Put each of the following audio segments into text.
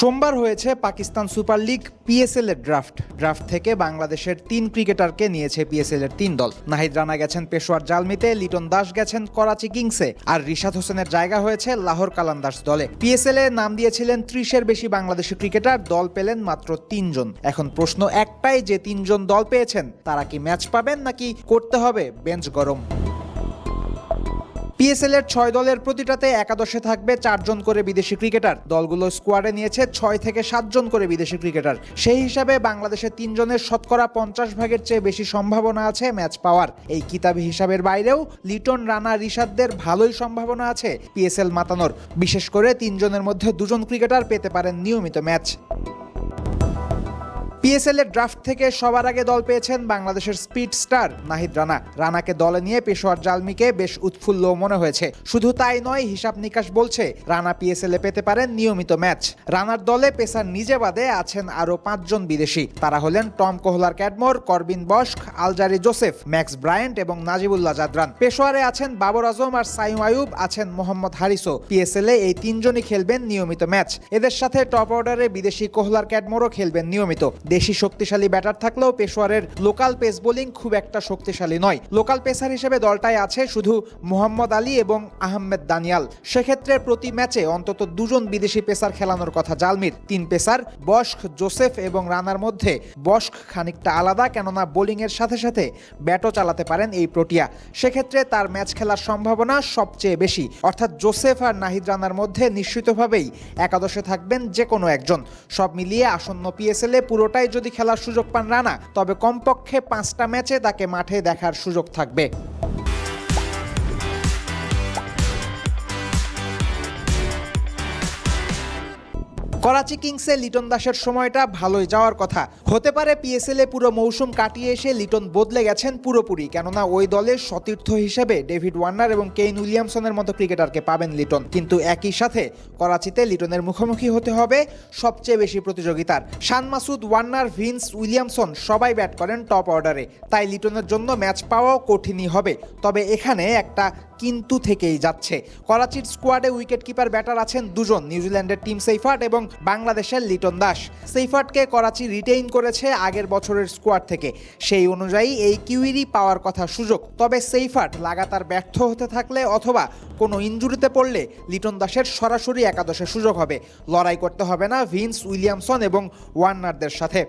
সোমবার হয়েছে Pakistan super league PSL এর ড্রাফট ড্রাফট থেকে বাংলাদেশের তিন ক্রিকেটারকে নিয়েছে পিএসএল এর তিন দল। নাহিদ রানা গেছেন পেশোয়ার জালমিতে, লিটন দাস গেছেন করাচি কিংসে, আর রিশাদ হোসেনের জায়গা হয়েছে লাহোর কালান্দার্স দলে। পিএসএল এ নাম দিয়েছিলেন ত্রিশের বেশি বাংলাদেশি ক্রিকেটার দল পেলেন মাত্র তিনজন। এখন প্রশ্ন একটাই, যে তিনজন দল পেয়েছেন, তারা কি ম্যাচ পাবেন নাকি করতে হবে বেঞ্চ গরম? পিএসএল এর ছয় দলের প্রতিটাতে একাদশে থাকবে চারজন করে বিদেশি ক্রিকেটার। দলগুলো স্কোয়াডে নিয়েছে ছয় থেকে সাতজন করে বিদেশি ক্রিকেটার। সেই হিসাবে বাংলাদেশের তিনজনের শতকরা পঞ্চাশ ভাগের চেয়ে বেশি সম্ভাবনা আছে ম্যাচ পাওয়ার। এই কিতাবি হিসাবের বাইরেও লিটন রানা রিশাদদের ভালোই সম্ভাবনা আছে পিএসএল মাতানোর। বিশেষ করে তিনজনের মধ্যে দুজন ক্রিকেটার পেতে পারেন নিয়মিত ম্যাচ। পিএসএল এর ড্রাফট থেকে সবার আগে দল পেয়েছেন বাংলাদেশের স্পিড স্টার নাহিদ রানা। রানাকে দলে নিয়ে পেশোয়ার জালমিকে বেশ উৎফুল্ল মনে হয়েছে। শুধু তাই নয়, হিসাব নিকাশ বলছে, রানা পিএসএল এ পেতে পারেন নিয়মিত ম্যাচ। রানার দলে পেসার নিজে বাদে আছেন আরও পাঁচজন বিদেশি। তারা হলেন Tom Kohler Cadmore, Corbin Bosch, Alzarri Joseph, Max Bryant এবং নাজিবুল্লাহ জাদরান। পেশোয়ারে আছেন বাবর আজম আর সাইম আয়ুব, আছেন মোহাম্মদ হারিসো পিএসএল এ এই তিনজনই খেলবেন নিয়মিত ম্যাচ। এদের সাথে টপ অর্ডারে বিদেশি কোহলার ক্যাডমোরও খেলবেন নিয়মিত। দেশি শক্তিশালী ব্যাটার থাকলেও পেশোয়ারের লোকাল পেস বোলিং খুব একটা শক্তিশালী নয়। লোকাল পেসার হিসেবে দলটায় আছে শুধু মোহাম্মদ আলী এবং আহমেদ দানিয়াল। সেক্ষেত্রে প্রতি ম্যাচে অন্তত দুজন বিদেশি পেসার খেলানোর কথা জালমির। তিন পেসার বস্ক জোসেফ এবং রানার মধ্যে। বস্ক খানিকটা আলাদা, কেননা বোলিংয়ের সাথে সাথে ব্যাটও চালাতে পারেন এই প্রোটিয়া। সেক্ষেত্রে তার ম্যাচ খেলার সম্ভাবনা সবচেয়ে বেশি। অর্থাৎ জোসেফ আর নাহিদ রানার মধ্যে নিশ্চিতভাবেই একাদশে থাকবেন যে কোনো একজন। সব মিলিয়ে আসন্ন পিএসএল এ পুরোটাই যদি খেলার সুযোগ পান রানা, তবে কমপক্ষে পাঁচটা ম্যাচে তাকে মাঠে দেখার সুযোগ থাকবে। করাচি কিংসে লিটন দাসের সময়টা ভালোই যাওয়ার কথা। হতে পারে পিএসএল এ পুরো মৌসুম কাটিয়ে এসে লিটন বদলে গেছেন পুরোপুরি, কেননা ওই দলের সতীর্থ হিসেবে ডেভিড ওয়ার্নার এবং কেইন উইলিয়ামসনের মতো ক্রিকেটারকে পাবেন লিটন। কিন্তু একই সাথে করাচিতে লিটনের মুখোমুখি হতে হবে সবচেয়ে বেশি প্রতিযোগিতার। Shan Masud, Warner, Vince, Williamson সবাই ব্যাট করেন টপ অর্ডারে। তাই লিটনের জন্য ম্যাচ পাওয়াও কঠিনই হবে। তবে এখানে একটা কিন্তু থেকেই যাচ্ছে। করাচির স্কোয়াডে উইকেট কিপার ব্যাটার আছেন দুজন, নিউজিল্যান্ডের টিম সেইফার্ট এবং বাংলাদেশের লিটন দাস। সেইফার্টকে করাচি রিটেইন করেছে আগের বছরের স্কোয়াড থেকে। সেই অনুযায়ী এই কিউইরি পাওয়ার কথা সুযোগ। তবে সেইফার্ট লাগাতার ব্যর্থ হতে থাকলে অথবা কোনো ইঞ্জুরিতে পড়লে লিটন দাসের সরাসরি একাদশে সুযোগ হবে। লড়াই করতে হবে না ভিন্স উইলিয়ামসন এবং ওয়ার্নারদের সাথে।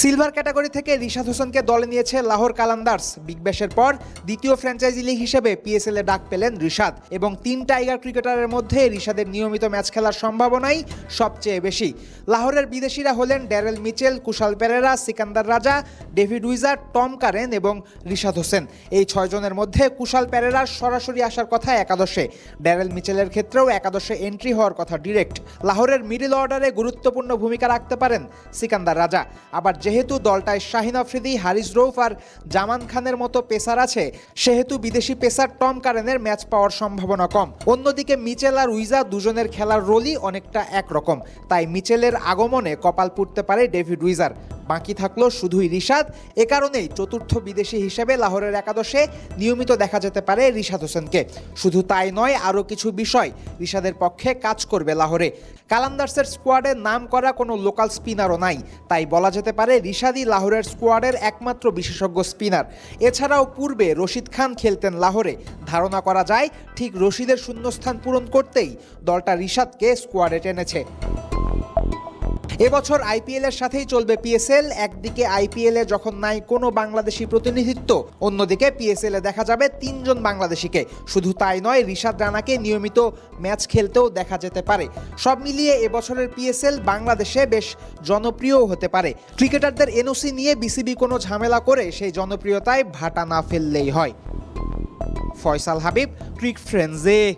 সিলভার ক্যাটাগরি থেকে রিশাদ হোসেনকে দলে নিয়েছে লাহোর কালান্দার্স। বিগ ব্যাশের পর দ্বিতীয় ফ্র্যাঞ্চাইজি লিগ হিসেবে পিএসএল এ ডাক পেলেন রিশাদ এবং তিন টাইগার ক্রিকেটারের মধ্যে রিশাদের নিয়মিত ম্যাচ খেলার সম্ভাবনাই সবচেয়ে বেশি। লাহোরের বিদেশিরা হলেন Daryl Mitchell, Kusal Perera, Sikandar Raza, David Wiese Tom current এবং রিশাদ হোসেন। এই ছয়জনের মধ্যে কুশাল পেরেরার সরাসরি আসার কথা একাদশে। ড্যারেল মিচেলের ক্ষেত্রেও একাদশে এন্ট্রি হওয়ার কথা ডিরেক্ট। লাহোরের মিডল অর্ডারে গুরুত্বপূর্ণ ভূমিকা রাখতে পারেন সিকান্দার রাজা। আবার যেহেতু দলটায় শাহিন আফ্রিদি, হারিস রৌফ আর জামান খানের মতো পেসার আছে, সেহেতু বিদেশি পেসার টম কারেনের ম্যাচ পাওয়ার সম্ভাবনা কম। অন্যদিকে মিচেল আর উইজা দুজনের খেলার রোলই অনেকটা একরকম। তাই মিচেলের আগমনে কপাল পুড়তে পারে ডেভিড উইজার। বাকি থাকল শুধুই রিশাদ। এ কারণেই চতুর্থ বিদেশি হিসেবে লাহোরের একাদশে নিয়মিত দেখা যেতে পারে রিশাদ হোসেনকে। শুধু তাই নয়, আরও কিছু বিষয় রিশাদের পক্ষে কাজ করবে লাহোরে। কালান্দার্সের স্কোয়াডে নাম করা কোনো লোকাল স্পিনারও নাই। তাই বলা যেতে পারে রিশাদই লাহোরের স্কোয়াডের একমাত্র বিশেষজ্ঞ স্পিনার। এছাড়াও পূর্বে রশিদ খান খেলতেন লাহোরে। ধারণা করা যায়, ঠিক রশিদের শূন্যস্থান পূরণ করতেই দলটা রিশাদকে স্কোয়াডে টেনেছে। এবছর আইপিএল এর সাথেই চলবে পিএসএল। একদিকে আইপিএল এ যখন নাই কোনো বাংলাদেশি প্রতিনিধিত্ব, অন্যদিকে পিএসএল এ দেখা যাবে তিনজন বাংলাদেশিকে। শুধু তাই নয়, রিশাদ রানাকে নিয়মিত ম্যাচ খেলতেও দেখা যেতে পারে। সব মিলিয়ে এবছরের পিএসএল বাংলাদেশে বেশ জনপ্রিয়ও হতে পারে। ক্রিকেটারদের এনওসি নিয়ে বিসিবি কোনো ঝামেলা করে সেই জনপ্রিয়তায় ভাটা না ফেললেই হয়। ফয়সাল হাবিব, ক্রিক ফ্রেন্ডসে।